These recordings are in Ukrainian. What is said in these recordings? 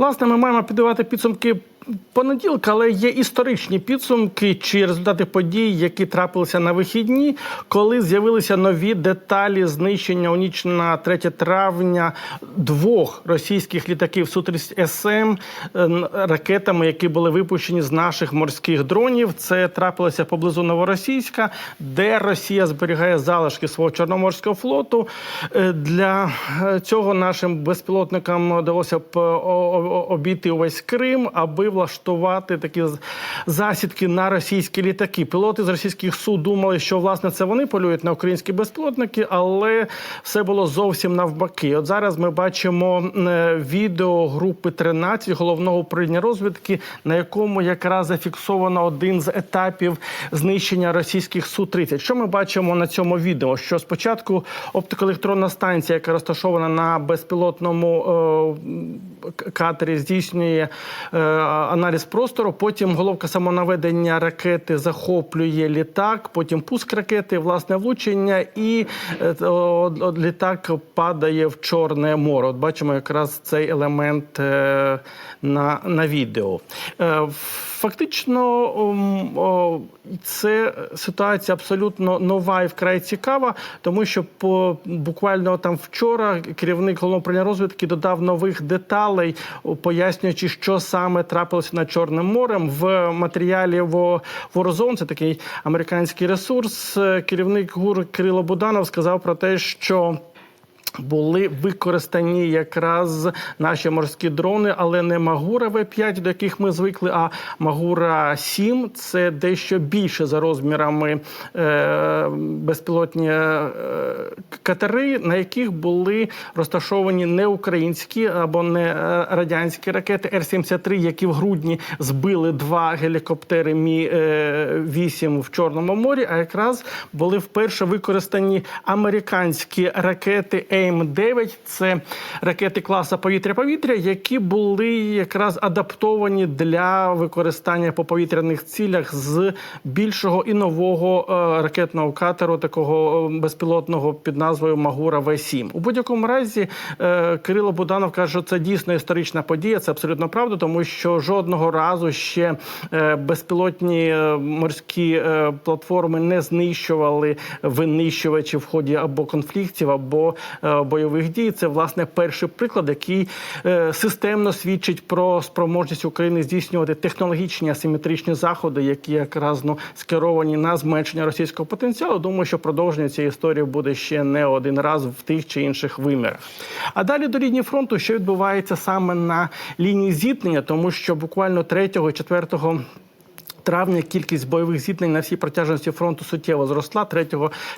Власне, ми маємо підбивати підсумки понеділка, але є історичні підсумки чи результати подій, які трапилися на вихідні, коли з'явилися нові деталі знищення у ніч на 3 травня двох російських літаків Су-30 СМ е, ракетами, які були випущені з наших морських дронів. Це трапилося поблизу Новоросійська, де Росія зберігає залишки свого чорноморського флоту. Е, Для е, цього нашим безпілотникам вдалося обійти увесь Крим, аби влаштувати такі засідки на російські літаки. Пілоти з російських су думали, що власне це вони полюють на українські безпілотники, але все було зовсім навпаки. От зараз ми бачимо е, відео групи 13 головного управління розвідки, на якому якраз зафіксовано один з етапів знищення російських су 30 Що ми бачимо на цьому відео? Що спочатку оптикоелектронна станція, яка розташована на безпілотному е, к- здійснює е, аналіз простору. Потім головка самонаведення ракети захоплює літак, потім пуск ракети, власне влучення, і е, о- літак падає в Чорне море. От бачимо якраз цей елемент е, на, на відео. Е, Фактично, це ситуація абсолютно нова і вкрай цікава, тому що по буквально там вчора керівник головного управління розвідки додав нових деталей, пояснюючи, що саме трапилося над Чорним морем. В матеріалі Ворозон, це такий американський ресурс. е, Керівник ГУР Кирило Буданов сказав про те, що. Були використані якраз наші морські дрони, але не Магура В5, до яких ми звикли, а Магура 7 це дещо більше за розмірами е, безпілотні е, катери, на яких були розташовані не українські або не е, радянські ракети Р-73, які в грудні збили два гелікоптери Мі 8 в Чорному морі. А якраз були вперше використані американські ракети АІМ-9. Це ракети класу повітря-повітря, які були якраз адаптовані для використання по повітряних цілях з більшого і нового е, ракетного катеру, такого е, безпілотного під назвою Магура В7. У будь-якому разі е, Кирило Буданов каже, що це дійсно історична подія. Це абсолютно правда, тому що жодного разу ще безпілотні морські платформи не знищували винищувачі в ході або конфліктів, або бойових дій. Це власне перший приклад, який е, системно свідчить про спроможність України здійснювати технологічні асиметричні заходи, які якраз ну скеровані на зменшення російського потенціалу. Думаю, що продовження цієї історії буде ще не один раз в тих чи інших вимірах. А далі до лінії фронту, що відбувається саме на лінії зіткнення, тому що буквально 3 і 4 Травня кількість бойових зіткнень на всій протяжності фронту суттєво зросла. 3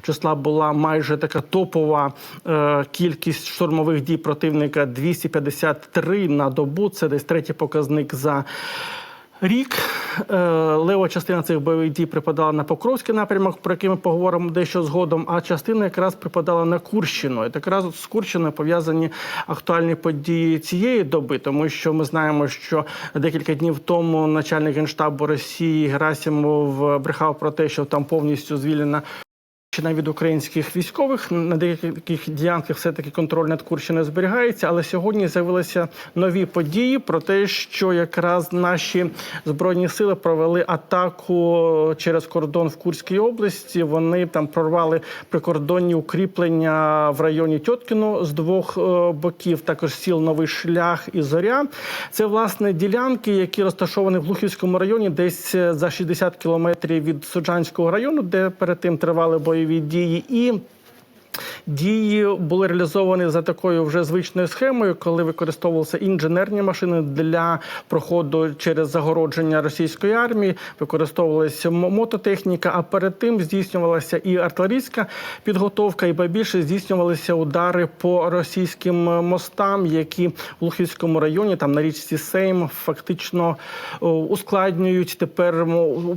числа була майже така топова е, кількість штурмових дій противника 253 на добу. Це десь третій показник за рік. Е, лева частина цих бойових дій припадала на Покровський напрямок, про який ми поговоримо дещо згодом. А частина якраз припадала на Курщину. І так якраз з Курщиною пов'язані актуальні події цієї доби, тому що ми знаємо, що декілька днів тому начальник генштабу Росії Герасимов брехав про те, що там повністю звільнена. Курщина від українських військових на деяких ділянках все-таки контроль над Курщиною зберігається, але сьогодні з'явилися нові події про те, що якраз наші збройні сили провели атаку через кордон в Курській області. Вони там прорвали прикордонні укріплення в районі Тьоткіно з двох е, боків. Також сіл новий шлях і зоря. Це власне ділянки, які розташовані в Глухівському районі, десь е, за 60 кілометрів від Суджанського району, де перед тим тривали бойові дії. І Дії були реалізовані за такою вже звичною схемою, коли використовувалися інженерні машини для проходу через загородження російської армії, використовувалася мототехніка. А перед тим здійснювалася і артилерійська підготовка, і більше здійснювалися удари по російським е, мостам, які в Лухівському районі, там на річці Сейм, фактично ускладнюють тепер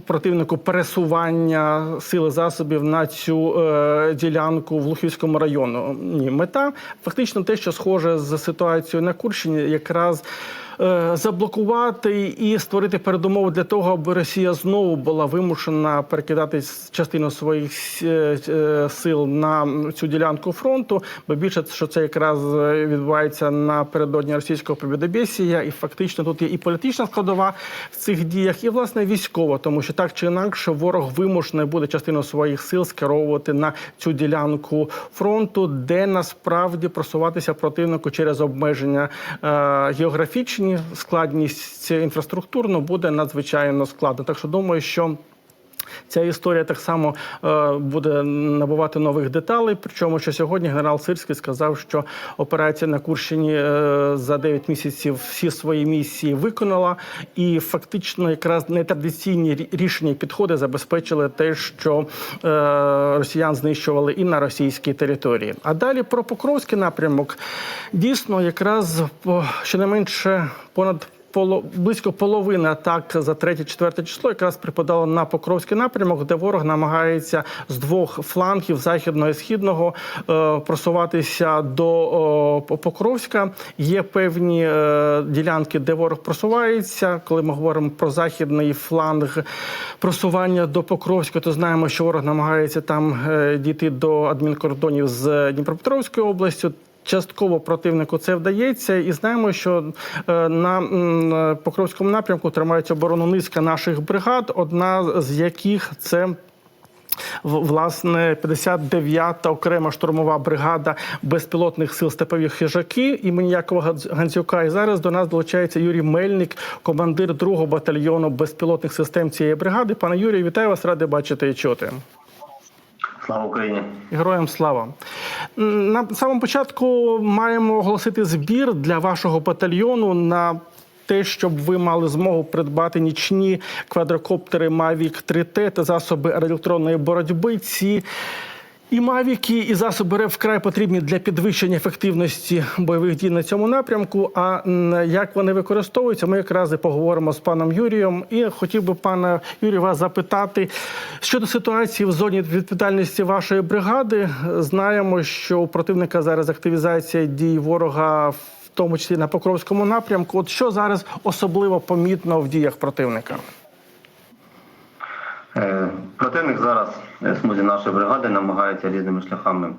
противнику пересування сили засобів на цю е, ділянку в Лухівському району. Ні, мета фактично те, що схоже з ситуацією на Курщині, якраз заблокувати і створити передумови для того, аби Росія знову була вимушена перекидати частину своїх е, сил на цю ділянку фронту. Бо більше що це якраз е, відбувається напередодні російського побідобєсія, і фактично тут є і політична складова в цих діях, і власне військова, тому що так чи інакше ворог вимушений буде частину своїх сил скеровувати на цю ділянку фронту, де насправді просуватися противнику через обмеження е, географічні, складність інфраструктурно буде надзвичайно складно. Так що думаю, що. Ця історія так само е, буде набувати нових деталей. Причому, що сьогодні генерал Сирський сказав, що операція на Курщині е, за 9 місяців всі свої місії виконала, і фактично якраз нетрадиційні рішення і підходи забезпечили те, що е, росіян знищували і на російській території. А далі про Покровський напрямок дійсно якраз щонайменше понад поло- близько половини атак за 3-4 число якраз припадало на Покровський напрямок, де ворог намагається з двох флангів західного і східного е, просуватися до Покровська. Є певні е, ділянки, де ворог просувається. Коли ми говоримо про західний фланг просування до Покровська, то знаємо, що ворог намагається там е, дійти до адмінкордонів з Дніпропетровською областю. Частково противнику це вдається, і знаємо, що е, на е, Покровському напрямку тримають оборону низка наших бригад, одна з яких це. Власне, 59-та окрема штурмова бригада безпілотних сил степові хижаки імені Якова Ганц- Гандзюка. І зараз до нас долучається Юрій Мельник, командир 2-го батальйону безпілотних систем цієї бригади. Пане Юрію, вітаю вас, радий бачити і чути. Слава Україні! Героям слава. На самому початку маємо оголосити збір для вашого батальйону на те, щоб ви мали змогу придбати нічні квадрокоптери Mavic 3T та засоби електронної боротьби. Ці і мавіки, і засоби РЕП вкрай потрібні для підвищення ефективності бойових дій на цьому напрямку. А як вони використовуються, ми якраз і поговоримо з паном Юрієм. І хотів би пана Юрію вас запитати щодо ситуації в зоні відповідальності вашої бригади. Знаємо, що у противника зараз активізація дій ворога. В тому числі на Покровському напрямку, от що зараз особливо помітно в діях противника? Зараз смузі нашої бригади намагається різними шляхами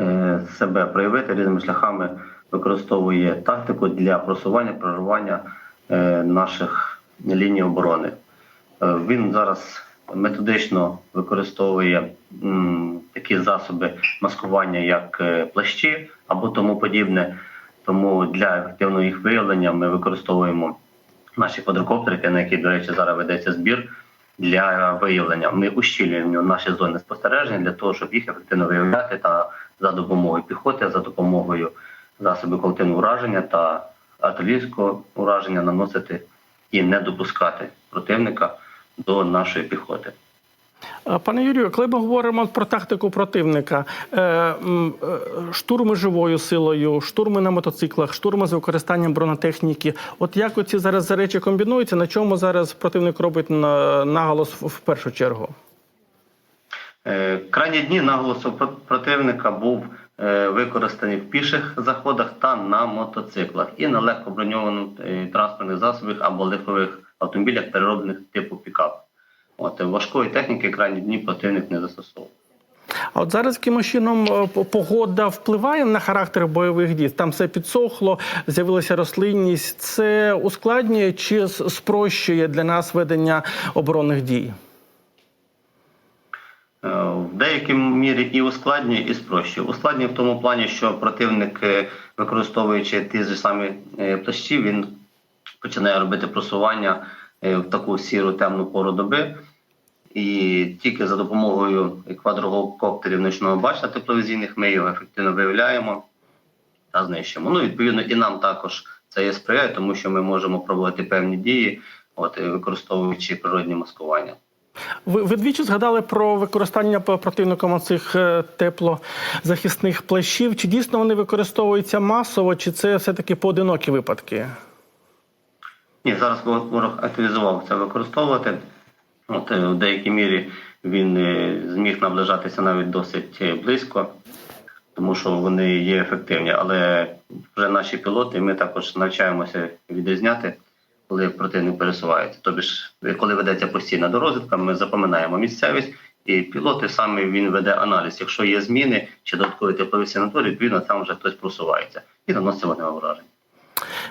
е, себе проявити, різними шляхами використовує тактику для просування, прорвання е, наших ліній оборони. Е, Він зараз методично використовує такі засоби маскування, як плащі або тому подібне. Тому для ефективного їх виявлення ми використовуємо наші квадрокоптерики, на які, до речі, зараз ведеться збір для виявлення. Ми ущільнюємо наші зони спостереження для того, щоб їх ефективно виявляти та за допомогою піхоти, за допомогою засобів колективного ураження та артилерійського ураження наносити і не допускати противника до нашої піхоти. Е, Пане Юрію, коли ми говоримо про тактику противника, е, е, штурми живою силою, штурми на мотоциклах, штурми з використанням бронетехніки. От як оці зараз речі комбінуються, на чому зараз противник робить наголос в- першу чергу? Крайні дні наголосу противника був використаний в піших заходах та на мотоциклах і на легко броньованих транспортних засобах або легкових автомобілях, перероблених типу пікап. От е, важкої техніки крайні дні противник не застосовував. А от зараз якимось чином е, погода впливає на характер бойових дій. Там все підсохло, з'явилася рослинність. Це ускладнює чи спрощує для нас ведення оборонних дій? Е, В деякій мірі і ускладнює, і спрощує. Ускладнює в тому плані, що противник, використовуючи ті ж самі плащі, він починає робити просування в таку сіру темну пору доби. І тільки за допомогою квадрокоптерів ночного бачення тепловізійних ми його ефективно виявляємо та знищимо. Ну, відповідно, і нам також це є сприяє, тому що ми можемо проводити певні дії, от, е, використовуючи природні маскування. Ви, ви двічі згадали про використання противником цих е, теплозахисних плащів. Чи дійсно вони використовуються масово, чи це все-таки поодинокі випадки? Ні, зараз ворог активізував це використовувати. От е, в деякій мірі він е, зміг наближатися навіть досить е, близько. тому що вони є ефективні. Але вже наші пілоти, ми також навчаємося відрізняти, коли противник пересувається. Тобто, коли ведеться постійна дорозвідка, ми запам'ятаємо місцевість. І пілоти саме він веде аналіз. Якщо є зміни чи додаткові теплові сигнатури, відповідно там вже хтось просувається і наносить вогневе враження.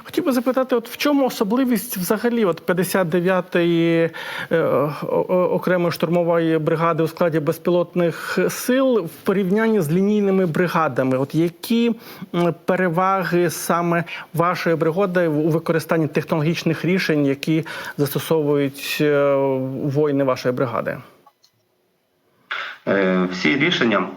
Хотів би запитати, от в чому особливість взагалі от 59-ї е, окремої штурмової бригади у складі безпілотних сил в порівнянні з лінійними бригадами? От які переваги саме вашої бригади у використанні технологічних рішень, які застосовують е, воїни вашої бригади? Е, Всі рішення,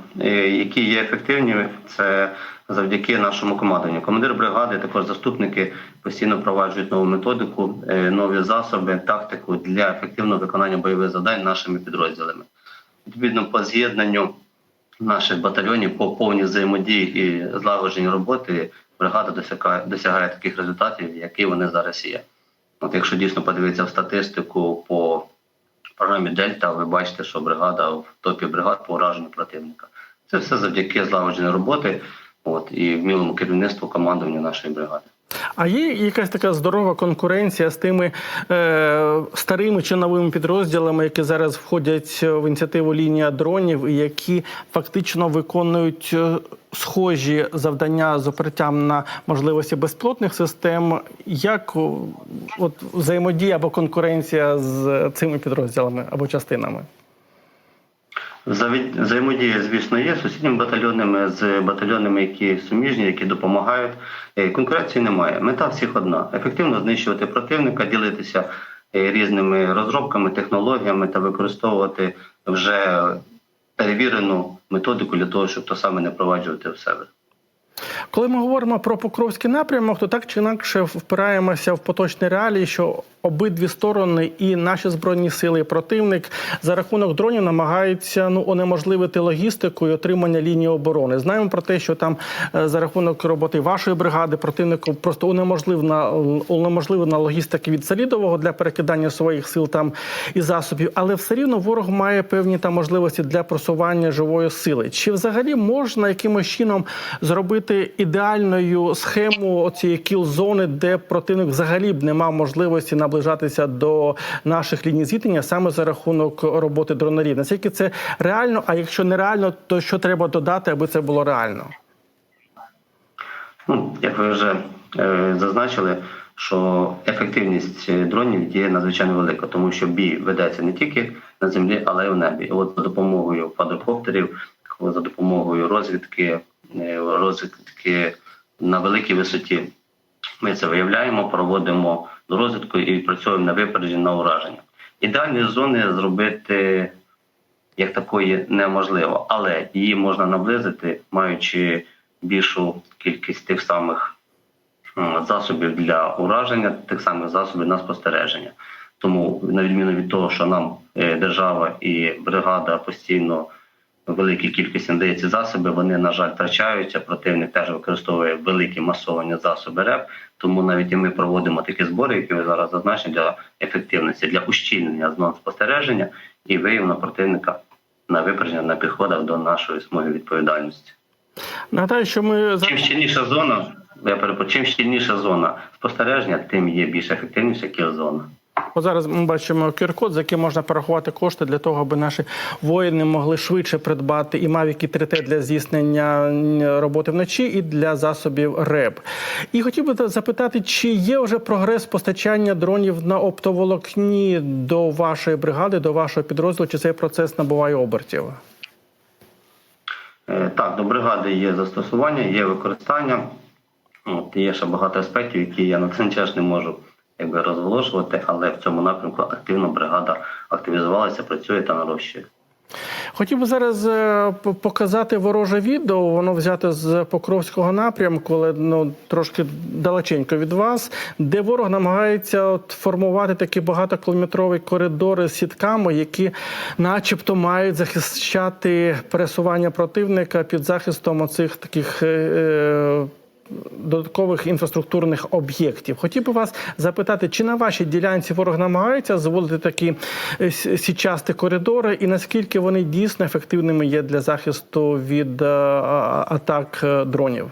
які є ефективні, це завдяки нашому командуванню. Командир бригади, також заступники постійно впроваджують нову методику, е, нові засоби, тактику для ефективного виконання бойових завдань нашими підрозділами. Відповідно, по з'єднанню наших батальйонів по повній взаємодії і злагодженій роботи бригада досягає, досягає таких результатів, які вони зараз є. От якщо дійсно подивитися в статистику по програмі Дельта, ви бачите, що бригада в топі бригад по ураженню противника. Це все завдяки злагодженій роботи от, і вмілому керівництву командування нашої бригади. А є якась така здорова конкуренція з тими е, старими чи новими підрозділами, які зараз входять в ініціативу лінія дронів, і які фактично виконують е, схожі завдання з опертям на можливості безплотних систем. Як от взаємодія або конкуренція з цими підрозділами або частинами? Взаємодія, звісно, є з сусідніми батальйонами, з батальйонами, які суміжні, які допомагають. Е, Конкуренції немає. Мета всіх одна: ефективно знищувати противника, ділитися е, різними розробками, технологіями та використовувати вже перевірену методику для того, щоб то саме не впроваджувати в себе. Коли ми говоримо про Покровський напрямок, то так чи інакше впираємося в поточні реалії, що обидві сторони, і наші збройні сили, і противник за рахунок дронів намагаються ну унеможливити логістику і отримання лінії оборони. Знаємо про те, що там е, за рахунок роботи вашої бригади противнику просто унеможливна унеможливлена логістика від Салідового для перекидання своїх сил там і засобів, але все рівно ворог має певні там можливості для просування живої сили. Чи взагалі можна якимось чином зробити ідеальною схему цієї кіл-зони, де противник взагалі б не мав можливості наближатися до наших ліній зіткнення саме за рахунок роботи дронерів? Наскільки це реально? А якщо не реально, то що треба додати, аби це було реально? Ну, як ви вже е, зазначили, що ефективність дронів є надзвичайно велика, тому що бій ведеться не тільки на землі, але й в небі. От за допомогою квадрокоптерів, за допомогою розвідки, е, розвідки на великій висоті. Ми це виявляємо, проводимо розвідку і працюємо на випередження на ураження. Ідеальні зони зробити як такої неможливо, але її можна наблизити, маючи більшу кількість тих самих засобів для ураження, тих самих засобів на спостереження. Тому, на відміну від того, що нам е, держава і бригада постійно великій кількості надає ці засоби, вони, на жаль, втрачаються. Противник теж використовує великі масовані засоби РЕП. Тому навіть і ми проводимо такі збори, які ви зараз зазначені для ефективності, для ущільнення зон спостереження і виявлення противника на випередження на підходах до нашої смуги відповідальності. Нагадаю, що ми Чим щільніша зона, я перепрошую, чим щільніша зона спостереження, тим є більш ефективніша кіл-зона. От зараз ми бачимо QR-код, за яким можна порахувати кошти для того, аби наші воїни могли швидше придбати і Mavic 3T для здійснення роботи вночі, і для засобів РЕБ. І хотів би запитати, чи є вже прогрес постачання дронів на оптоволокні до вашої бригади, до вашого підрозділу, чи цей процес набуває обертів? Е, Так, до бригади є застосування, є використання. От, є ще багато аспектів, які я на цей час не можу якби, розголошувати, але в цьому напрямку активно бригада активізувалася, працює та нарощує. Хотів би зараз е, показати вороже відео. Воно взяте з Покровського напрямку, але ну трошки далеченько від вас, де ворог намагається от формувати такі багатокілометрові коридори з сітками, які, начебто, мають захищати пересування противника під захистом оцих таких. е, е, додаткових інфраструктурних об'єктів. Хотів би вас запитати, чи на вашій ділянці ворог намагається зводити такі е, січасті коридори, і наскільки вони дійсно ефективними є для захисту від е, атак е, дронів?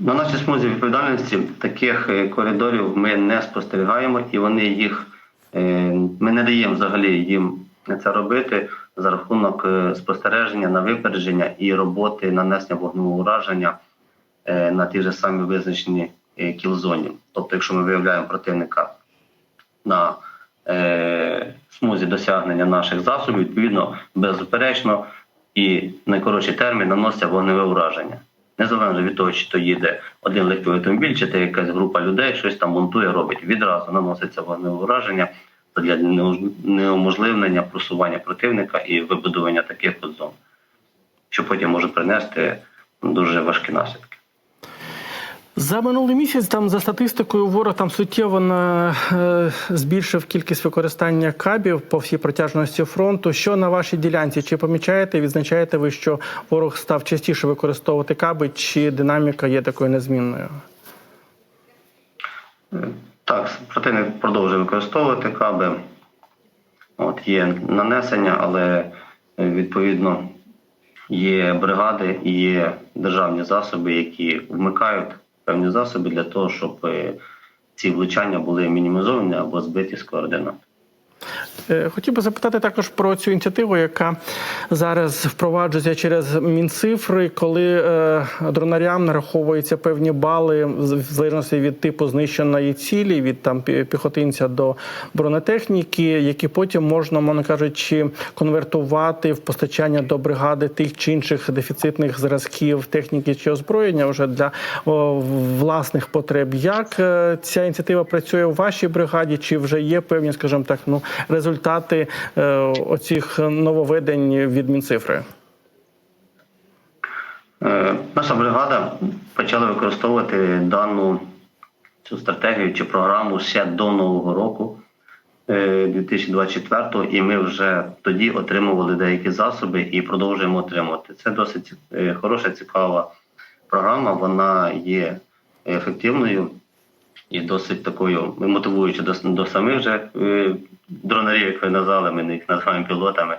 На нашій смузі відповідальності таких коридорів ми не спостерігаємо, і вони їх ми не даємо взагалі їм це робити за рахунок е, спостереження на випередження і роботи нанесення вогневого ураження е, на ті ж самі визначені е, кілзоні. Тобто, якщо ми виявляємо противника на смузі досягнення наших засобів, відповідно, беззаперечно і найкоротший термін наноситься вогневе ураження. Незалежно від того, чи то їде один легкий автомобіль, чи то якась група людей щось там монтує, робить. Відразу наноситься вогневе ураження для неуможливлення просування противника і вибудування таких от зон, що потім може принести дуже важкі наслідки. За минулий місяць там за статистикою ворог там суттєво на, е, збільшив кількість використання кабів по всій протяжності фронту. Що на вашій ділянці? Чи помічаєте, відзначаєте ви, що ворог став частіше використовувати каби, чи динаміка є такою незмінною? Так, противник продовжує використовувати каби. От є нанесення, але е, відповідно є бригади і є державні засоби, які вмикають певні засоби для того, щоб е, ці влучання були мінімізовані або збиті з координат. Е, Хотів би запитати також про цю ініціативу, яка зараз впроваджується через Мінцифри, коли е, дронарям нараховуються певні бали в залежності від типу знищеної цілі, від там піхотинця до бронетехніки, які потім можна, мовно кажучи, конвертувати в постачання до бригади тих чи інших дефіцитних зразків техніки чи озброєння вже для власних потреб. Як е, ця ініціатива працює у вашій бригаді? Чи вже є певні, скажімо так, ну результати е, оцих нововведень від Мінцифри? Е, Наша бригада почала використовувати дану цю стратегію чи програму ще до Нового року е, 2024 і ми вже тоді отримували деякі засоби і продовжуємо отримувати. Це досить е, хороша, цікава програма. Вона є ефективною і досить такою мотивуючою до, до самих же е, дронарів, як ви назвали, ми їх називаємо пілотами,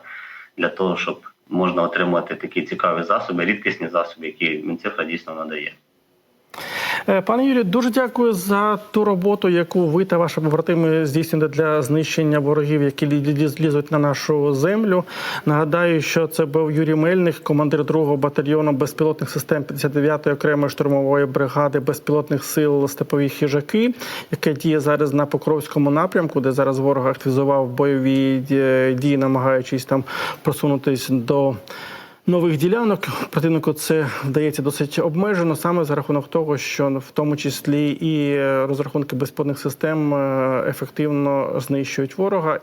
для того, щоб можна отримати такі цікаві засоби, рідкісні засоби, які Мінцифра дійсно надає. Е, Пане Юрію, дуже дякую за ту роботу, яку ви та ваші побратими здійснюєте для знищення ворогів, які лі- лі- лізуть на нашу землю. Нагадаю, що це був Юрій Мельник, командир 2-го батальйону безпілотних систем 59-ї окремої штурмової бригади безпілотних сил Степові хижаки, яке діє зараз на Покровському напрямку, де зараз ворог активізував бойові е, дії, намагаючись там просунутись до. Нових ділянок противнику це вдається досить обмежено, саме за рахунок того, що в тому числі і е, розрахунки безпілотних систем е, ефективно знищують ворога.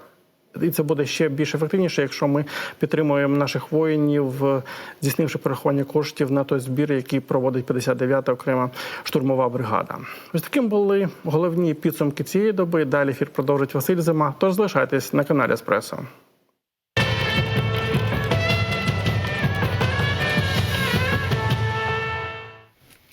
І це буде ще більш ефективніше, якщо ми підтримуємо наших воїнів, е, здійснивши перерахування коштів на той збір, який проводить 59-та окрема штурмова бригада. Ось таким були головні підсумки цієї доби. Далі ефір продовжить Василь Зима. Тож залишайтесь на каналі Еспресо.